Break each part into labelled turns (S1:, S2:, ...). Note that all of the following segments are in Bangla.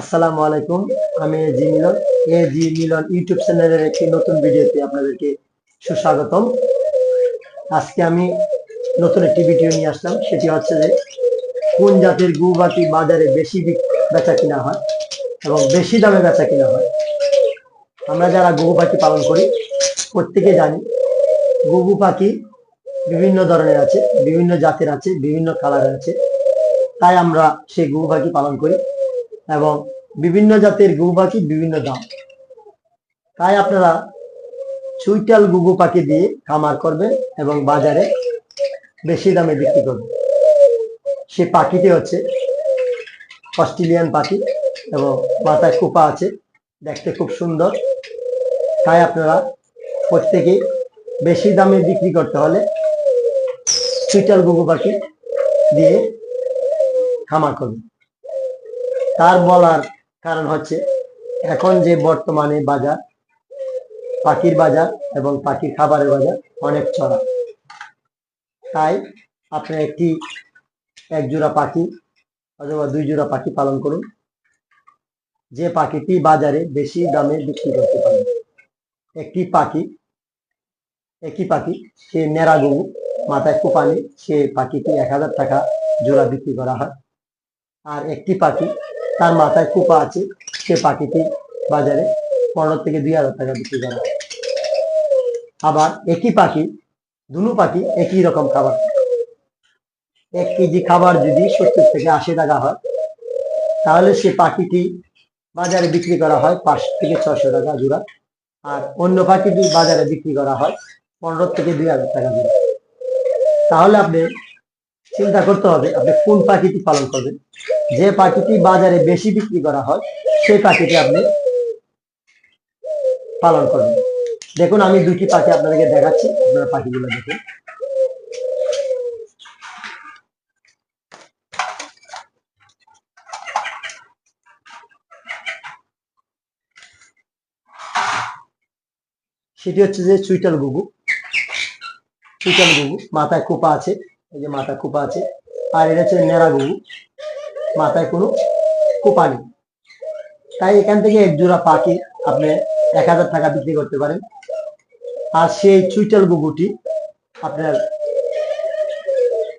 S1: আসসালামু আলাইকুম। আমি জি মিলন। এ জি মিলন ইউটিউব চ্যানেলের একটি নতুন ভিডিওতে আপনাদেরকে সুস্বাগতম। আজকে আমি নতুন একটি ভিডিও নিয়ে আসলাম। সেটি হচ্ছে যে, কোন জাতের গু বাকি বাজারে বেশি বেচা কিনা হয় এবং বেশি দামে বেচা কিনা হয়? আমরা যারা গু পাখি পালন করি, প্রত্যেকে জানি গুগু পাখি বিভিন্ন ধরনের আছে, বিভিন্ন জাতের আছে, বিভিন্ন কালারের আছে। তাই আমরা সেই গু পাখি পালন করি। এবং বিভিন্ন জাতের গুগু পাখি বিভিন্ন দাম। তাই আপনারা চুইটাল গুগু পাখি দিয়ে খামার করবেন এবং বাজারে বেশি দামে বিক্রি করবেন। সে পাখিটি হচ্ছে অস্ট্রেলিয়ান পাখি এবং মাথায় কোপা আছে, দেখতে খুব সুন্দর। তাই আপনারা প্রত্যেকে বেশি দামে বিক্রি করতে হলে চুইটাল গুগু পাখি দিয়ে খামার করবেন। তার বলার কারণ হচ্ছে, এখন যে বর্তমানে বাজার, পাখির বাজার এবং পাখির খাবারের বাজার অনেক চড়া। তাই আপনি একটি এক জোড়া পাখি অথবা দুই জোড়া পাখি পালন করুন। যে পাখিটি বাজারে বেশি দামে বিক্রি করতে পারে। একটি পাখি, একই পাখি, সে নেড়া গরু, মাথায় কোপানি সে পাখিটি এক হাজার টাকা জোড়া বিক্রি করা হয়। আর একটি পাখি তার মাথায় কুপা আছে, সে পাখিটি বাজারে পনেরো থেকে দুই হাজার টাকা বিক্রি করা। আবার একই পাখি, দুনো পাখি একই রকম খাবার। এক কেজি খাবার যদি সত্তর থেকে আশি টাকা হয়, তাহলে সে পাখিটি বাজারে বিক্রি করা হয় পাঁচ থেকে ছশো টাকা জোড়া। আর অন্য পাখিটি বাজারে বিক্রি করা হয় পনেরো থেকে দুই হাজার টাকা জোড়া। তাহলে আপনি চিন্তা করতে হবে আপনি কোন পাখিটি পালন করবেন। যে পাখিটি বাজারে বেশি বিক্রি করা হয়, সেই পাখিটি আপনি পালন করবেন। দেখুন, আমি দুটি পাখি আপনাদেরকে দেখাচ্ছি, আপনারা পাখিগুলো দেখুন। সেটি হচ্ছে যে চুইটাল গুগু চুইটাল গুগু মাথায় কোপা আছে। এই যে মাথায় কোপা আছে। আর এটা হচ্ছে নেড়া গুগু মাথায় কোনো কোপা নেই। তাই এখান থেকে এক জোড়া পাখি আপনি এক হাজার টাকা বিক্রি করতে পারেন। আর সেই চুইটাল গুগুটি আপনার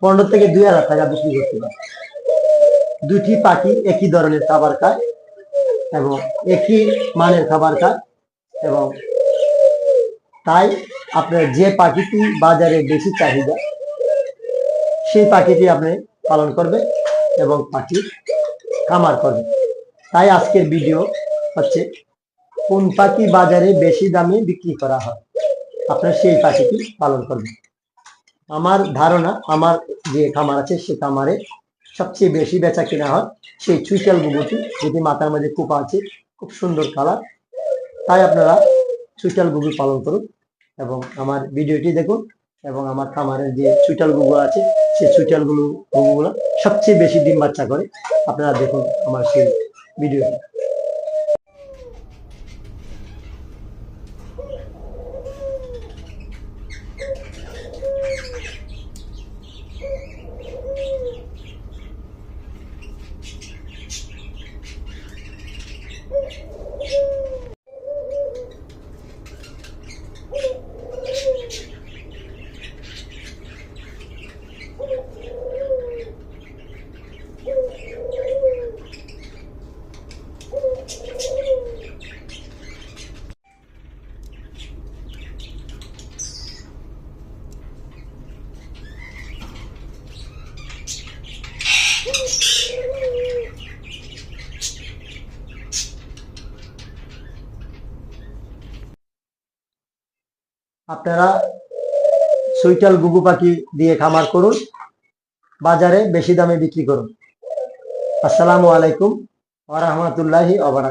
S1: পনেরো থেকে দুই হাজার টাকা বিক্রি করতে পারেন। দুটি পাখি একই ধরনের খাবার খায় এবং একই মানের খাবার খায় এবং তাই আপনার যে পাখিটি বাজারে বেশি চাহিদা সেই পাখিটি আপনি পালন করবে এবং পাখি খামার করবে। তাই আজকের ভিডিও হচ্ছে, কোন পাখি বাজারে বেশি দামে বিক্রি করা হয়? আপনার সেই পাখিটি পালন করবেন আমার ধারণা, আমার যে খামার আছে, সে খামারে সবচেয়ে বেশি বেচা কেনা হয় সেই চুইটাল গুবুটি, যেটি মাথার মধ্যে কুপা আছে, খুব সুন্দর কালার তাই আপনারা চুইটাল গুবু পালন করুন এবং আমার ভিডিওটি দেখুন। এবং আমার খামারের যে চুইটাল গুগু আছে, সেই চুইটালগুলো সবচেয়ে বেশি ডিম বাচ্চা করে। আপনারা দেখুন আমার সেই ভিডিওটি আপনারা সুইটাল গুগু পাখি দিয়ে খামার করুন, বাজারে বেশি দামে বিক্রি করুন। আসসালামু আলাইকুম ওয়া রাহমাতুল্লাহি ওয়া বারাকাতুহু।